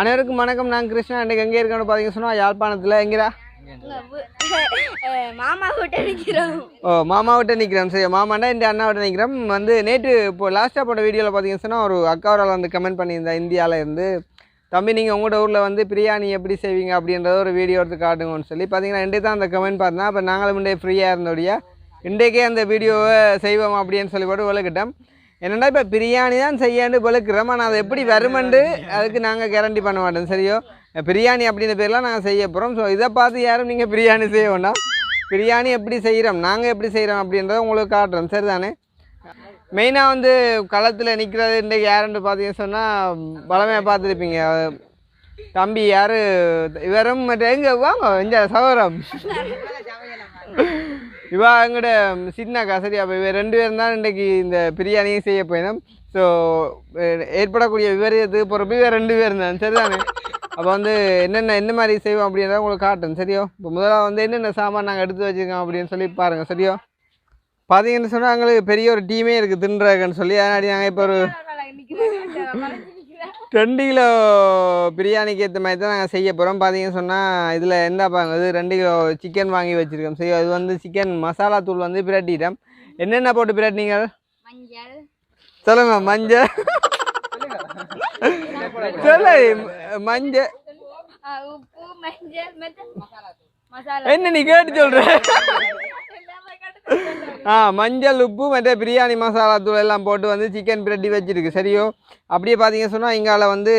அனைவருக்கும் வணக்கம். நான் கிருஷ்ணா. இன்றைக்கு எங்கே இருக்கேன்னு பார்த்தீங்க சொன்னால் யாழ்ப்பாணத்தில். எங்கேடா? மாமா கிட்ட நிக்கிறோம். ஓ மாமா விட்ட நிற்கிறோம் சரி மாமாண்டா இந்த அண்ணா விட்ட நிற்கிறோம் வந்து நேற்று இப்போ லாஸ்ட்டாக போட்ட வீடியோவில் பார்த்தீங்கன்னு சொன்னால் ஒரு அக்காவரால் வந்து கமெண்ட் பண்ணியிருந்தேன் இந்தியாவில் இருந்து. தம்பி நீங்கள் உங்களோட ஊரில் வந்து பிரியாணி எப்படி செய்வீங்க? அப்படின்றத ஒரு வீடியோ எடுத்து காட்டுங்கன்னு சொல்லி பார்த்தீங்கன்னா இன்றைக்கு தான் அந்த கமெண்ட் பார்த்தேன் அப்போ நாங்களும் இன்றைய ஃப்ரீயாக இருந்தோடைய இன்றைக்கே அந்த வீடியோவை செய்வோம் அப்படின்னு சொல்லி போட்டு விளக்கிட்டோம். என்னடா இப்போ பிரியாணி தான் செய்யாண்டு விளக்குறோம். ஆனால் அது எப்படி வருமெண்டு அதுக்கு நாங்கள் கேரண்டி பண்ண மாட்டோம். சரியோ? பிரியாணி அப்படின்ற பேர்லாம் நாங்கள் செய்ய போகிறோம் ஸோ இதை பார்த்து யாரும் நீங்கள் பிரியாணி செய்ய வேண்டாம். பிரியாணி எப்படி செய்கிறோம் நாங்கள் எப்படி செய்கிறோம் அப்படின்றத உங்களுக்கு காட்டுறோம். சரிதானே? மெயினாக வந்து களத்தில் நிற்கிறது இன்றைக்கு யாருன்னு பார்த்தீங்கன்னு சொன்னால் பலமையாக பார்த்துருப்பீங்க. தம்பி யார்? இவரும் மற்ற எங்கே? வாங்க இந்த சவரம் இவா எங்கட சின்னக்கா சரி அப்போ இவ ரெண்டு பேரும் தான் இன்றைக்கி இந்த பிரியாணியும் செய்ய போயிடும் ஸோ ஏற்படக்கூடிய விவரியத்துக்கு பொறுப்பு இவ ரெண்டு பேரும் தான் சரிதானே? அப்போ வந்து என்னென்ன என்ன மாதிரி செய்வோம் அப்படின்றத உங்களுக்கு காட்டும் சரியோ? இப்போ முதல்ல வந்து என்னென்ன சாமான் நாங்கள் எடுத்து வச்சுருக்கோம் அப்படின்னு சொல்லி பாருங்கள் சரியோ? பார்த்தீங்கன்னு சொன்னால் எங்களுக்கு பெரிய ஒரு டீமே இருக்குது தின்றகன்னு சொல்லி அதனாடி நாங்கள் இப்போ ஒரு ரெண்டு கிலோ பிரியாணிக்கு ஏற்ற மாதிரி தான் நாங்கள் செய்ய போகிறோம் பார்த்தீங்கன்னு சொன்னால் இதில் என்ன பாருங்க இது ரெண்டு கிலோ சிக்கன் வாங்கி வச்சுருக்கோம். சரி அது வந்து சிக்கன் மசாலா தூள் வந்து பிரட்டிட்டோம். என்னென்ன போட்டு பிரட்டினீங்க? மஞ்சள். சொல்லுங்க மஞ்சள். சொல்லு மஞ்சள். என்ன நீ கேட்டு கட்டு ஆ மஞ்சள் உப்பு மற்ற பிரியாணி மசாலா தூள் எல்லாம் போட்டு வந்து சிக்கன் பிரட்டி வச்சுருக்கு. சரியோ? அப்படியே பார்த்தீங்க சொன்னால் இங்கால வந்து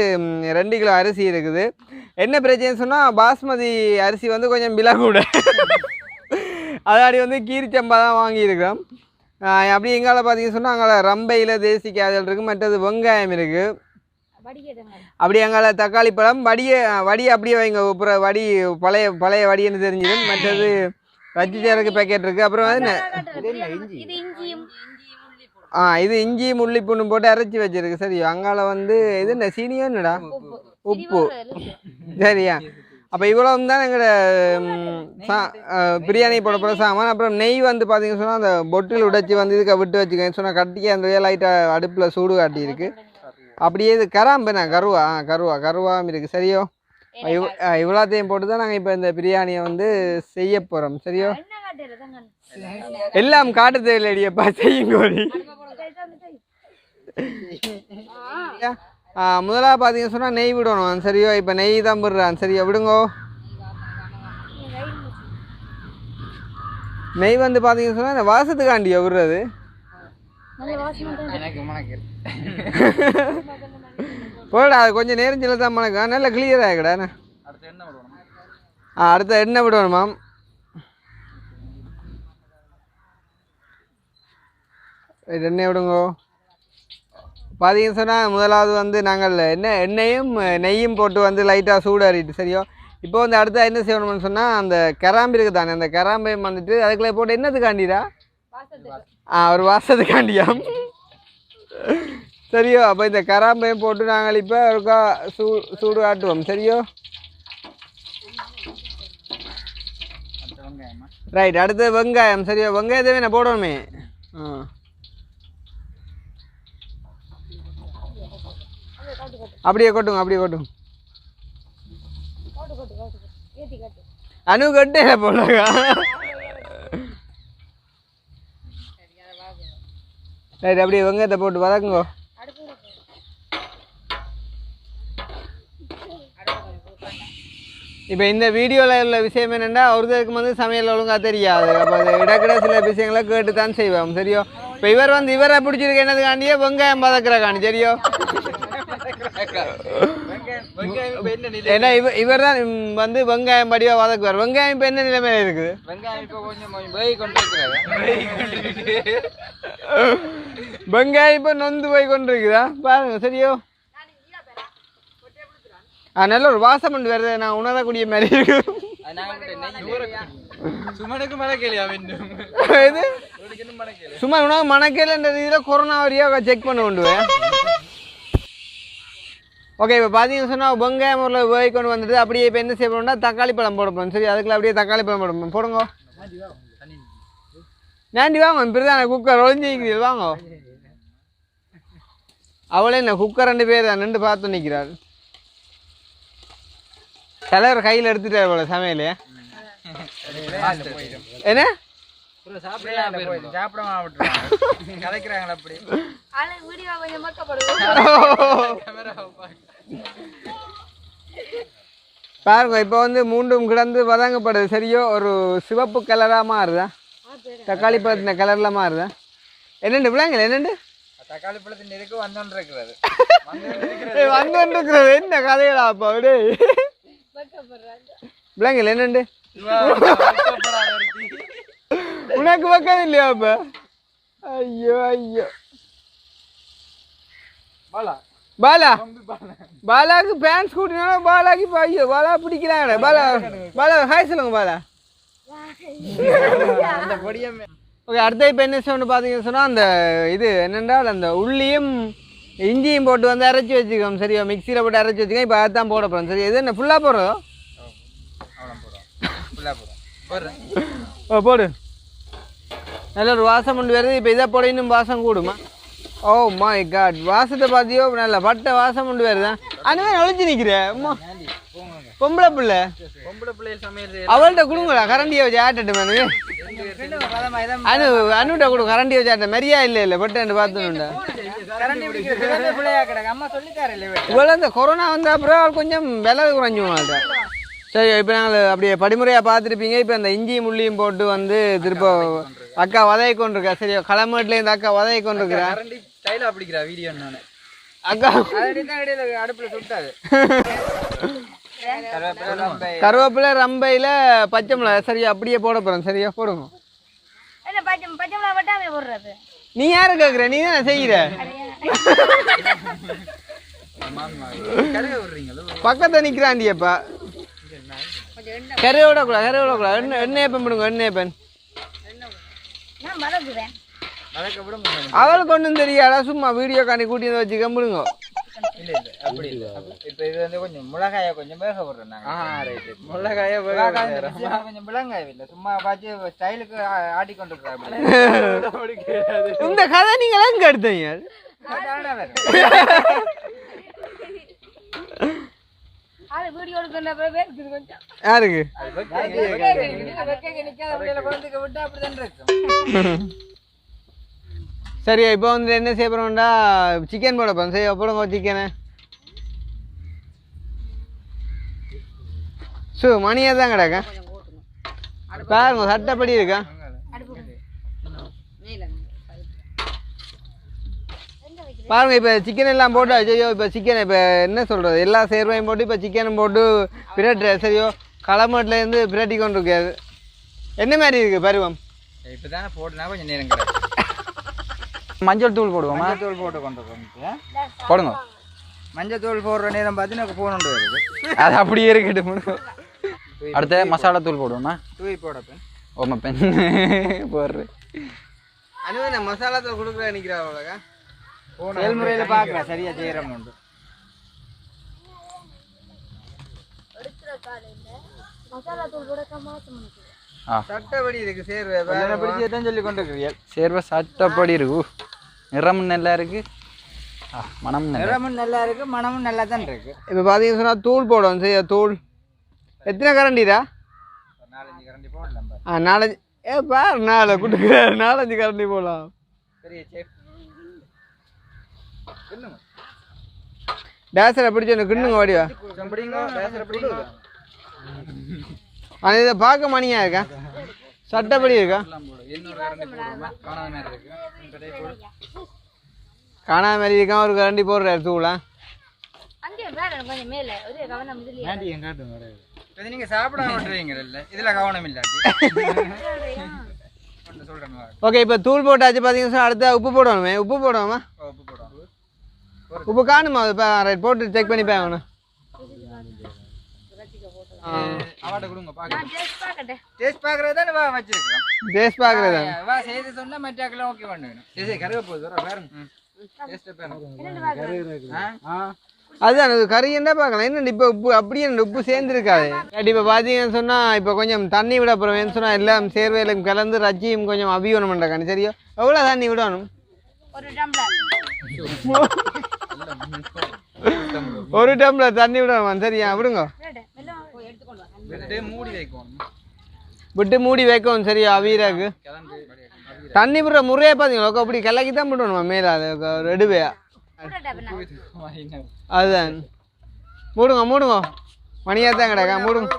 ரெண்டு கிலோ அரிசி இருக்குது. என்ன பிரச்சனை சொன்னால் பாஸ்மதி அரிசி வந்து கொஞ்சம் விலை கூட. அதாடி வந்து கீரிச்சம்பா தான் வாங்கியிருக்கிறோம். அப்படி எங்கால பார்த்தீங்க சொன்னால் அங்கே ரம்பையில் தேசி காதல் இருக்குது மற்றது வெங்காயம் இருக்குது அப்படி அங்கால தக்காளி பழம் வடியை வடி அப்படியே வைங்க வடி பழைய பழைய வடின்னு தெரிஞ்சிடும் மற்றது வச்சி சேருக்கு பேக்கெட் இருக்குது அப்புறம் இஞ்சியும். ஆ இது இஞ்சி முள்ளிப்பூண்டு போட்டு அரைச்சி வச்சிருக்கு. சரி அங்கால வந்து இது என்ன சீனியோ என்னடா? உப்பு. சரியா? அப்போ இவ்வளோ தான் எங்களோட பிரியாணி போட போகிற சாமான். அப்புறம் நெய் வந்து பார்த்தீங்கன்னு சொன்னால் அந்த பொட்டில் உடைச்சி வந்து இதுக்கு விட்டு வச்சுக்கோங்க சொன்னால் கட்டியாக அந்த லைட்டாக அடுப்பில் சூடு காட்டியிருக்கு. அப்படியே இது கராம்புண்ணா கருவா? ஆ கருவா. கருவாம் இருக்குது சரியோ? இவ் இவ்வளோத்தையும் போட்டு தான் நாங்கள் இப்போ இந்த பிரியாணியை வந்து செய்ய போகிறோம் சரியோ? எல்லாம் காட்டு தேவையில்லடியப்பா செய்யுங்கோடி ஆ முதலாக பார்த்தீங்கன்னு சொன்னால் நெய் விடணும். சரியோ? இப்போ நெய் தான் விடுறான் சரியா? விடுங்கோ. நெய் வந்து பார்த்தீங்கன்னு சொன்னால் இந்த வாசத்துக்காண்டியோ விடுறது? போடா அது கொஞ்சம் நேரஞ்சில் தான் மணக்கா நல்லா கிளியர் ஆகிக்கடா ஆ அடுத்த எண்ணெய் விடணுமாம் ரைட், எண்ணெய் விடுங்கோ? பார்த்தீங்கன்னு சொன்னால் முதலாவது வந்து நாங்கள் எண்ணெய் எண்ணெயும் நெய்யும் போட்டு வந்து லைட்டாக சூடாறிட்டு சரியோ? இப்போ வந்து அடுத்த என்ன செய்யணும்னு சொன்னால் அந்த கராம்பு இருக்குது தானே அந்த கராம்பையும் வந்துட்டு அதுக்குள்ளே போட்டு என்னத்துக்காண்டிடா ஆ ஒரு வாசத்துக்காண்டியாம் சரியோ? அப்போ இந்த கராம்பையும் போட்டு நாங்கள் இப்போ ஒருக்கா சூ சூடு ஆட்டுவோம் சரியோ? ரைட் அடுத்து வெங்காயம். சரியோ வெங்காயத்தை நான் போடணுமே. ஆ. அப்படியே கொட்டுங்க அப்படியே கொட்டுங்க. அணு கட்டு போடுங்க ரைட் அப்படியே வெங்காயத்தை போட்டு வதக்குங்கோ. இப்போ இந்த வீடியோவில் உள்ள விஷயம் என்னென்னா ஒருத்தருக்கு வந்து சமையல் ஒழுங்காக தெரியாது. அப்போ அது இடக்கிட சில விஷயங்களை கேட்டு தான் செய்வோம். சரியோ? இப்போ இவர் வந்து இவரை பிடிச்சிருக்க என்னதுக்காண்டியே வெங்காயம் பதக்கிறக்காண்டி சரியோ? ஏன்னா இவர் இவர் தான் வந்து வெங்காயம் படியாக வதக்குவார். வெங்காயம் இப்போ என்ன நிலைமையில இருக்குது? வெங்காயம் இப்போ நொந்து போய் கொண்டிருக்குதா? பாருங்க சரியோ? நல்ல ஒரு வாசம் பண்ணி வருது நான் உணரக்கூடிய மாதிரி இருக்கு. அது நாங்கள் நெய் சுமனுக்கு மடக்கலையா வேண்டும்? இது இன்னும் மடக்கல சும்மா உனக்கு மணக்கேலன்ற இதில் கொரோனா வரையா செக் பண்ண கொண்டுவேன் ஓகே இப்போ பார்த்தீங்கன்னு சொன்னால் வெங்காயம் வேய் கொண்டு வந்துட்டு அப்படியே இப்போ என்ன செய்யணும்னா தக்காளி பழம் போட போகிறோம் சரி அதுக்குள்ள அப்படியே தக்காளி பழம் போட போகிறோம் போடுங்க. நாண்டி வாங்க. இப்படி தான் குக்கர் ஒளிஞ்சிக்கிறீர்கள் வாங்க. அவளே என்ன குக்கர் ரெண்டு பேர் தான் நின்று பார்த்து நிற்கிறாள் தலைவர் கையில் எடுத்துட்டார் போல சமையல். என்ன? பாருங்க இப்போ வந்து மூண்டும் கிடந்து வதங்கப்படுது. சரியோ ஒரு சிவப்பு கலராக மாறுதா? தக்காளி பழத்தின கலரில் மாறுதா? என்னண்டு பிள்ளைங்க என்னண்டு? தக்காளி பழத்தின் இருக்கு வந்தோன்னு இருக்கிறது வந்துருக்குறது என்ன கதைகளா அப்போ அப்படியே மொக்கப்படுறாங்க பிள்ளைங்க என்னண்டு? உனக்கு பக்கம் இல்லையா அப்ப? ஐயோ ஐயோ. பாலா. பாலா? பாலாக்கு பேண்ட்ஸ் கூட்டினாலும் பாலாக்கு இப்போ ஐயோ பாலா பிடிக்கிறாங்க பாலா பாலா ஹாய் சொல்லுங்க பாலா. ஓகே அடுத்த இப்போ என்ன சொன்னு பார்த்தீங்கன்னு சொன்னால் அந்த இது என்னென்றால் அந்த உள்ளியும் இஞ்சியும் போட்டு வந்து அரைச்சி வச்சுக்கோம் சரியா? மிக்சியில் போட்டு அரைச்சி வச்சுக்கோங்க. இப்போ அதுதான் போட போகிறோம் சரி இது என்ன ஃபுல்லாக போடுறேன் ஓ போடு. நல்ல ஒரு வாசம் கொண்டு வருது. இப்போ இதை போட இன்னும் வாசம் கூடுமா? ஓ மை காட் வாசத்தை பார்த்தியோ? நல்ல பட்டை வாசம் கொண்டு வருதா? அனுவே ஒழிச்சு நிற்கிறேன் அம்மா. பொம்பளை பிள்ளை. பொம்பளை பிள்ளைகள் சமையல் அவள்கிட்ட கொடுங்களா கரண்டியை வச்சு ஆட்டட்டு மேனு அனு அனுட்ட கொடு கரண்டியை வச்சு ஆட்ட மரியா இல்லை இல்லை பட்டு கரண்டி இல்லை இவ்வளோ இந்த கொரோனா வந்த அப்புறம் கொஞ்சம் விலை குறைஞ்சி மாட்டா சரி இப்போ நாங்கள் அப்படியே படிமுறையாக பார்த்துருப்பீங்க. இப்போ இந்த இஞ்சியும் முள்ளியும் போட்டு வந்து திரும்ப அக்கா வதக்கி கொண்டிருக்கா. சரி களமேட்டில் இந்த அக்கா வதக்கி கொண்டிருக்கிறா. கரண்டி ஸ்டைலாக பிடிக்கிறா வீடியோ நான். அக்கா. அடுப்புல சுட்டாது. கருவேப்பிலை ரொம்ப கருவேப்பிலை ரம்பையில் பச்சை மிளகா சரியா அப்படியே போட போகிறோம் சரியா போடுங்க. நீ யாரை கேட்குற நீ தானே செய்கிற பக்கத்தில் நிற்கிறாண்டியப்பா கரையோட கூட கரையோட கூட எண்ணெய் எண்ணெய் எப்பன் விடுங்க எண்ணெய் முடியும் அவளுக்கு ஒன்றும் தெரியாதா? சும்மா வீடியோ காணி கூட்டி வந்து வச்சு கம்பிடுங்க இல்ல இல்ல அப்படி இல்ல இப்போ இது வந்து கொஞ்சம் மிளகாய கொஞ்சம் வேக விடுறோம் நாங்க ஆ ரைட் மிளகாய வேக கொஞ்சம் மிளகாய் இல்ல சும்மா பார்த்து ஸ்டைலுக்கு ஆடி கொண்டு இந்த கதை நீங்கள் எங்கே எடுத்தீங்க யாருக்கு சரி இப்போ வந்து என்ன செய்ய போகிறோம்டா சிக்கன் போட போகிறோம் சரி போடுங்க சிக்கனு சு மணியாக தான் கிடக்க. பாருங்க சட்டப்படி இருக்கா? பாருங்க இப்போ சிக்கன் எல்லாம் போட்டு ஐயோ இப்போ சிக்கன் இப்போ என்ன சொல்கிறது எல்லா சேர்வையும் போட்டு இப்போ சிக்கனும் போட்டு பிரட்டு சரியோ களமட்டிலேருந்து பிரட்டி கொண்டு இருக்காது என்ன மாதிரி இருக்குது பருவம்? இப்பதானே போட்டுனா கொஞ்சம் நேரம் கிடையாது மஞ்சள் தூள் போடுவோமா? மஞ்சள் தூள் போட்டு கொண்டு வந்து போடுங்க. மஞ்சள் தூள் போடுற நேரம் பார்த்து எனக்கு போன் உண்டு வருது. அது அப்படியே இருக்கட்டும். அடுத்து மசாலா தூள் போடுவோமா? தூவி போட பெண் ஓம பெண். போடுறேன். அனுவே நான் மசாலா தூள் கொடுக்குற நிற்கிறா அவ்வளோக்கா செயல்முறையில பார்க்குறேன். சரியா செய்கிறோம் உண்டு. சட்டப்படி இருக்கு சேர்வை. கல்யாணம் பிடிச்சி தான் சொல்லி கொண்டு இருக்கிறீங்க சேர்வை சட்டப்படி இருக்கு. ஊ, நிறமும் நல்லா இருக்கு. ஆ, மனம் நிறமும் நல்லா இருக்கு மனமும் நல்லா தான் இருக்கு. இப்போ பார்த்தீங்கன்னு சொன்னால் தூள் போடுவோம் சரியா தூள். எத்தனை கரண்டிடா நாலஞ்சு கரண்டி போடலாம். ஆ நாலஞ்சு. ஏ பாரு நாலு. கொடுக்குற நாலஞ்சு கரண்டி போடலாம். டேசரை பிடிச்சி ஒன்று கிண்ணுங்க வாடிவா. பிடிங்க பேசுகிற பிடிங்க. ஆனால் இதை பார்க்க மணியா இருக்கா? சட்டப்படி இருக்கா? காணாத மாதிரி இருக்கு? போடு காணாத மாதிரி இருக்கான் ஒரு கரண்டி போடுறாரு தூளா அங்கே வேற கொஞ்சம் மேலே. ஒரு கவனம் இதுலயே. இது நீங்க சாப்பிட விட்டுறீங்கல்ல. இதுல கவனம் இல்லாட்டி ஒன்று சொல்றேன் வா. ஓகே இப்போ தூள் போட்டாச்சு பார்த்தீங்கன்னா அடுத்தா உப்பு போடணுமே. உப்பு போடுவோமா ஓ, உப்பு காணுமா? அது இப்போ ரைட் போட்டு செக் பண்ணி பாக்கணும் அவாட்ட கொடுங்க பாக்க டேஸ்ட் பார்க்கட்டேன். டேஸ்ட் பாக்குறது தானே வா வச்சிருக்கோம் டேஸ்ட் பார்க்குறது? வா செய்து சொன்னா மற்றாக்கெல்லாம் ஓகே பண்ணுவேன் சரி கருவே போகுது வர பாருங்க டேஸ்ட் பாருங்க ஆ? அதுதான் அது கறி என்ன பார்க்கலாம்? என்ன இப்போ உப்பு அப்படியே உப்பு சேர்ந்துருக்காது. இப்போ பார்த்தீங்கன்னு சொன்னால் இப்போ கொஞ்சம் தண்ணி விட போகிறோம் சொன்னால் எல்லாம் சேர்வையிலும் கலந்து ரஜ்ஜியும் கொஞ்சம் அபியோனம் பண்ணுறாங்க சரியா? எவ்வளோ தண்ணி விடணும்? ஒரு டம்ளர். ஒரு டம்ளர் தண்ணி விடணும் சரியா? விடுங்க. விட்டு மூடி வைக்கவும் சரியா? அவியராக்கு கிளம்பி தண்ணி விடுற முறையே பார்த்தீங்களா அப்படி கிளக்கி தான் விடணுமா மேலே அது ரெடுவையா அதுதான். மூடுங்க மூடுங்க. மணியாக தான் கிடக்கா மூடுங்க.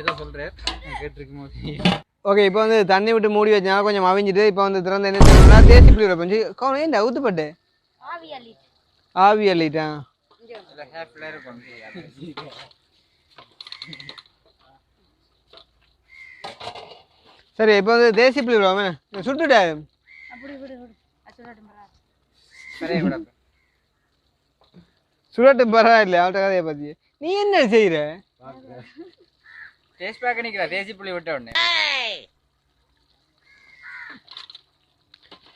ஏதோ சொல்கிறேன் கேட்டிருக்கும் போது ஓகே இப்போ வந்து தண்ணி விட்டு மூடி வச்சனால கொஞ்சம் அவிஞ்சிட்டு இப்போ வந்து திறந்து என்ன செய்யணும்னா தேசி புளி கொஞ்சம் கவனம் ஏன்டா ஊத்துப்பட்டு? ஆவி அள்ளி ஹேப்பில் இருக்கும் சரி இப்போ வந்து தேசி புளி விடுவோமே சுட்டுட்டா? அப்படி விடு விடு. சொல்லட்டும் பரவாயில்ல. சரி விட சுடட்டு பரவாயில்ல அவட்ட கதையை பற்றி நீ என்ன செய்கிற டேஸ்ட் பேக்க நிற்கிறா தேசி புளி விட்ட உடனே.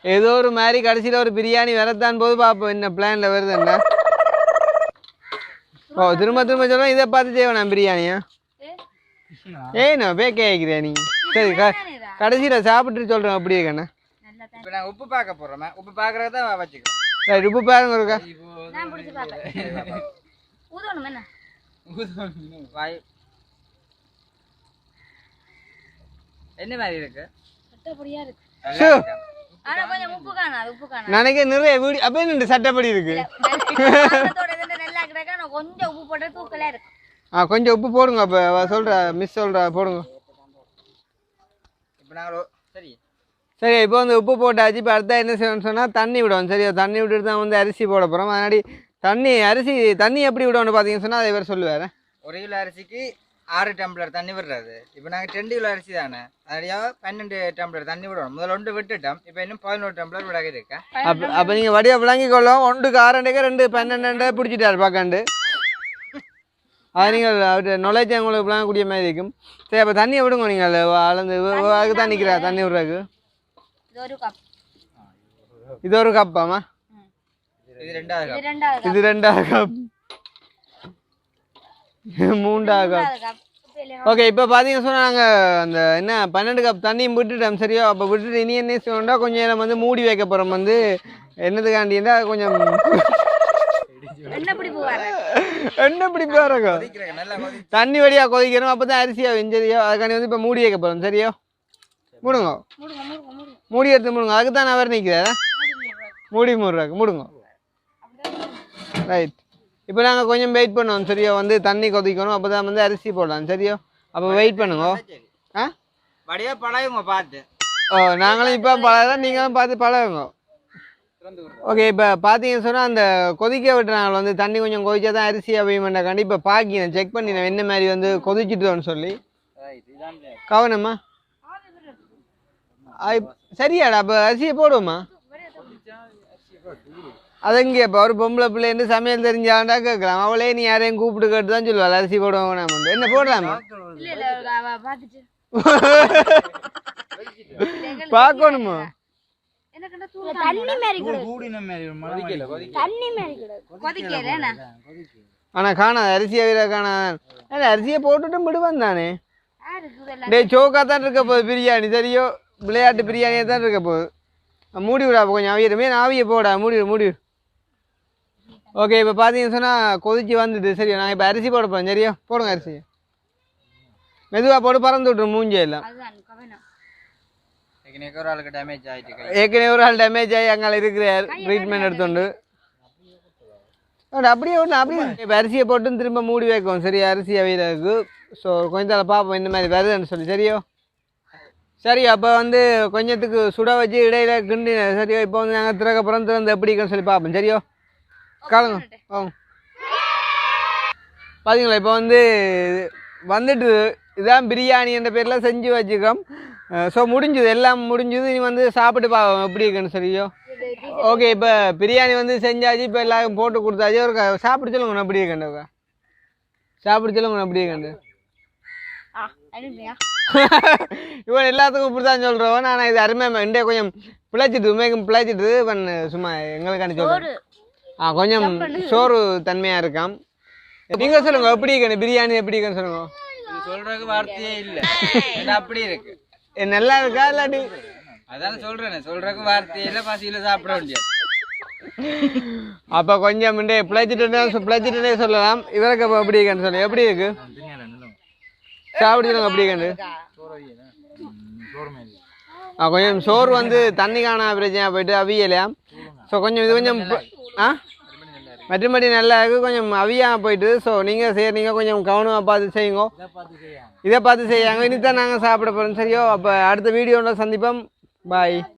ஏதோ ஒரு மாதிரி கடைசியில் ஒரு பிரியாணி வரத்தான் போது பார்ப்போம் என்ன பிளானில் வருதுன்னா ஓ திரும்ப திரும்ப சொல்லுவோம் இதை பார்த்து செய்வேன் பிரியாணியா ஏ, ஏய் நான் பேக்க ஆகிக்கிறேன் நீ சரி க. கடைசியில் சாப்பிட்டு சொல்கிறேன் அப்படியே கண்ணா நல்லா தான் இப்போ நாங்கள் உப்பு பார்க்க போகிறோமே உப்பு பார்க்குறத தான் வச்சுக்கிறோம் ரைட் உப்பு பாருங்க இருக்கா நான் என்ன மாதிரி இருக்கு நினைக்க நிறைய வீடு அப்போ நின்று சட்டப்படி இருக்கு நான் கொஞ்சம் உப்பு போட்டு தூக்கலா இருக்கு. ஆ கொஞ்சம் உப்பு போடுங்க அப்போ சொல்கிறா மிஸ் சொல்கிறா போடுங்க. இப்போ நாங்கள் சரி. சரி இப்போ வந்து உப்பு போட்டாச்சு இப்போ அடுத்தா என்ன செய்யணும்னு சொன்னால் தண்ணி விடுவோம் சரியா தண்ணி விட்டுட்டு தான் வந்து அரிசி போட போகிறோம் அதனாடி தண்ணி அரிசி தண்ணி எப்படி விடணும்னு பார்த்தீங்கன்னு சொன்னால் அதை இவர் சொல்லுவார். ஒரு கிலோ அரிசிக்கு ஆறு டம்ளர் தண்ணி விடுறது. இப்போ நாங்கள் ரெண்டு கிலோ அரிசி தானே. அதனால பன்னெண்டு டம்ளர் தண்ணி விடுவோம் முதல்ல ஒன்று விட்டுட்டோம். இப்போ இன்னும் பதினோரு டம்ளர் விடாக இருக்கா? அப்போ அப்போ நீங்கள் வடிவா விளங்கி கொள்ளும் ஒன்றுக்கு ஆறண்டைக்கு ரெண்டு பன்னெண்டு பிடிச்சிட்டாரு பார்க்காண்டு. அது நீங்கள் அவர் நுழைச்சி உங்களுக்கு விளங்கக்கூடிய மாதிரி இருக்கும். சரி அப்போ தண்ணியை விடுங்க நீங்கள். அளந்து அதுக்கு தான் நிற்கிறா தண்ணி விடுறதுக்கு? இது ஒரு கப். இது ஒரு கப்பாமா இது ரெண்டாவது இது cup. ரெண்டாவது கப். இது ரெண்டாவது கப். மூன்றாவது கப்? ஓகே இப்போ பார்த்தீங்கன்னு சொன்னால் நாங்கள் அந்த என்ன பன்னெண்டு கப் தண்ணியும் விட்டுட்டோம் சரியா? அப்போ விட்டுட்டு இனி என்ன செய்யணும்னா கொஞ்சம் நேரம் வந்து மூடி வைக்க போகிறோம் வந்து. என்னதுக்காண்டின்னா கொஞ்சம் என்ன பிடிப்பு வர என்ன இப்படி பாருங்க கொதிக்கிறேன் நல்லா கொதி தண்ணி வழியாக கொதிக்கணும். அப்போ தான் அரிசியா வெஞ்சரியா அதுக்காண்டி வந்து இப்போ மூடி வைக்க போகிறோம் சரியா? மூடுங்க. மூடி எடுத்து மூடுங்க. அதுக்கு தான் நான் வேறு நிற்கிறேன் மூடி மூடுறாங்க மூடுங்க. ரைட் இப்போ நாங்கள் கொஞ்சம் வெயிட் பண்ணுவோம் சரியா? வந்து தண்ணி கொதிக்கணும் அப்போ தான் வந்து அரிசி போடலாம் சரியா? அப்போ வெயிட் பண்ணுங்க. ஆ? வடிவா பழகுங்க பார்த்து ஓ நாங்களும் இப்போ பழகிறோம் நீங்களும் பார்த்து பழகுங்க. ஓகே இப்போ பார்த்தீங்கன்னு சொன்னால் அந்த கொதிக்க விட்டுறாங்க வந்து தண்ணி கொஞ்சம் கொதிச்சா தான் அரிசி அவையுமெண்டாக்காண்டி இப்போ பாக்கி நான் செக் பண்ணி நான் என்ன மாதிரி வந்து கொதிச்சிட்டோன்னு சொல்லி. கவனமா. ஆ, இப்ப- சரியாடா அப்போ அரிசியை போடுவோமா? அது இங்கே இப்போ ஒரு பொம்பளை பிள்ளைன்னு சமையல் தெரிஞ்சாண்டா கேட்கலாம். அவளே நீ யாரையும் கூப்பிட்டு கேட்டு தான் சொல்லுவாள். அரிசி போடுவோம் நம்ம என்ன போடலாமா? பார்க்கணுமா? ஆனால் காணாது அரிசியை வீர காணாது இல்லை அரிசியை போட்டுட்டும் விடுவான் தானே. டேய் சோக்கா தான் இருக்க போகுது பிரியாணி. சரியோ விளையாட்டு பிரியாணியாக தான் இருக்க போகுது. மூடி விடா கொஞ்சம் அவியறமே. ஆவியை போடா. மூடி விடு, மூடி. ஓகே இப்போ பார்த்தீங்கன்னு சொன்னால் கொதிச்சு வந்துட்டு சரியா நான் இப்போ அரிசி போட போகிறேன் சரியா? போடுங்க அரிசி. மெதுவாக போட்டு பறந்து விட்ரு மூஞ்சி எல்லாம். ஒரு ஆளுக்கு டேமேஜ் ஏற்கனவே ஒரு ஆள் டேமேஜ் ஆகி அங்கே இருக்கிறார் ட்ரீட்மெண்ட் எடுத்துண்டு. அட, அப்படியே ஒன்று அப்படியே இப்போ அரிசியை போட்டு திரும்ப மூடி வைக்கும் சரி அரிசி அவியலுக்கு ஸோ கொஞ்ச நாள் பார்ப்போம் இந்த மாதிரி வருதுன்னு சொல்லி. சரியோ? சரி அப்போ வந்து கொஞ்சத்துக்கு சுட வச்சு இடையில கிண்டி சரியோ இப்போ வந்து நாங்கள் திறக்கப்புறம் திறந்து எப்படி இருக்குன்னு சொல்லி பார்ப்போம் சரியோ? காலங்க ஆ பார்த்தீங்களா இப்போ வந்து வந்துட்டு இதான் பிரியாணி என்ற பேரில் செஞ்சு வச்சுக்கிறோம் ஸோ முடிஞ்சுது எல்லாம் முடிஞ்சுது இனி வந்து சாப்பிட்டு பார்ப்போம் எப்படி இருக்குன்னு சரியோ ஓகே இப்போ பிரியாணி வந்து செஞ்சாச்சு இப்போ எல்லாரும் போட்டு கொடுத்தாச்சு ஒரு சாப்பிட்டு சொல்லுங்க எப்படி இருக்கேன் சாப்பிட்டு சொல்லுங்க ஆ அனுப்பியா இவன் எல்லாத்துக்கும் இப்படி தான் சொல்கிறவன் ஆனால் இது அருமை இண்டே கொஞ்சம் பிழைச்சிட்டு உண்மைக்கும் பிழைச்சிட்டு இவன் சும்மா எங்களுக்காண்டி சொல்கிறேன் ஆ கொஞ்சம் சோறு தன்மையாக இருக்காம். நீங்கள் சொல்லுங்க எப்படி இருக்கணும் பிரியாணி எப்படி இருக்குன்னு சொல்லுங்க. சொல்றதுக்கு வார்த்தையே இல்ல. அப்படி இருக்கு. நல்லா இருக்கா? இல்லாட்டி அதான சொல்றேன் சொல்றதுக்கு வார்த்தையே இல்ல பசியில சாப்பிட வேண்டியது. அப்போ கொஞ்சம் முன்னே பிழைச்சிட்டு பிழைச்சிட்டுனே சொல்லலாம். இவருக்கு அப்போ எப்படி இருக்குன்னு சொல்லி. எப்படி இருக்கு? சாப்பிட்டு சொல்லுங்க எப்படி இருக்குன்னு ஆ கொஞ்சம் சோறு வந்து தண்ணி காண பிரச்சனை போயிட்டு அவியலையா? ஸோ கொஞ்சம் இது கொஞ்சம் ஆ? மற்றபடி நல்லா இருக்கு. கொஞ்சம் அவியா போயிட்டு ஸோ நீங்கள் நீங்கள் கொஞ்சம் கவனமாக பார்த்து செய்யுங்க. இதை பார்த்து செய்யாங்க. இனி தான் நாங்கள் சாப்பிட போகிறோம் சரியோ? அப்போ அடுத்த வீடியோவில் சந்திப்போம். பாய்